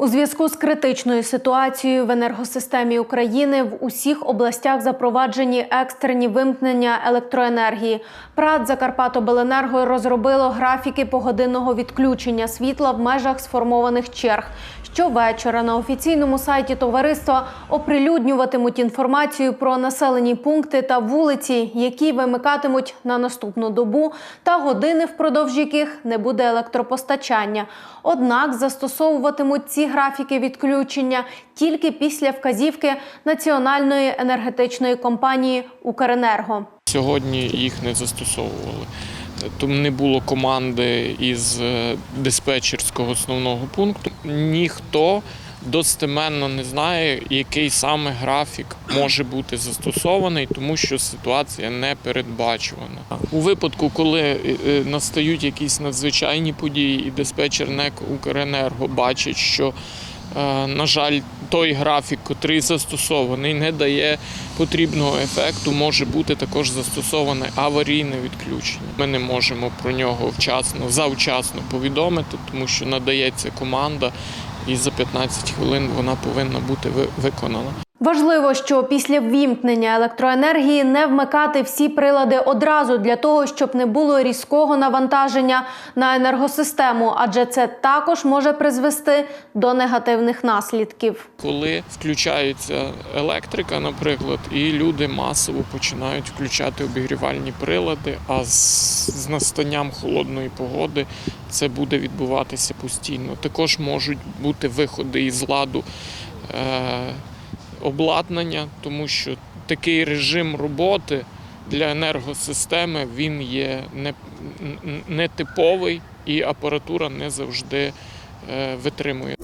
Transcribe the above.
У зв'язку з критичною ситуацією в енергосистемі України в усіх областях запроваджені екстрені вимкнення електроенергії. ПРАТ Закарпатобленерго розробило графіки погодинного відключення світла в межах сформованих черг. Щовечора на офіційному сайті товариства оприлюднюватимуть інформацію про населені пункти та вулиці, які вимикатимуть на наступну добу, та години, впродовж яких не буде електропостачання. Однак застосовуватимуть ці графіки відключення тільки після вказівки Національної енергетичної компанії Укренерго. Сьогодні їх не застосовували. Тому не було команди із е, диспетчерського основного пункту. Ніхто достеменно не знає, який саме графік може бути застосований, тому що ситуація не передбачувана. У випадку, коли е, е, настають якісь надзвичайні події, і диспетчер НЕК Укренерго бачить, що Е, На жаль, той графік, котрий застосований, не дає потрібного ефекту. Може бути також застосоване аварійне відключення. Ми не можемо про нього вчасно, завчасно повідомити, тому що надається команда, і за 15 хвилин вона повинна бути виконана. Важливо, що після ввімкнення електроенергії не вмикати всі прилади одразу для того, щоб не було різкого навантаження на енергосистему, адже це також може призвести до негативних наслідків. Коли включається електрика, наприклад, і люди масово починають включати обігрівальні прилади, а з, настанням холодної погоди це буде відбуватися постійно. Також можуть бути виходи із ладу е, обладнання, тому що такий режим роботи для енергосистеми він є не, нетиповий і апаратура не завжди е, витримує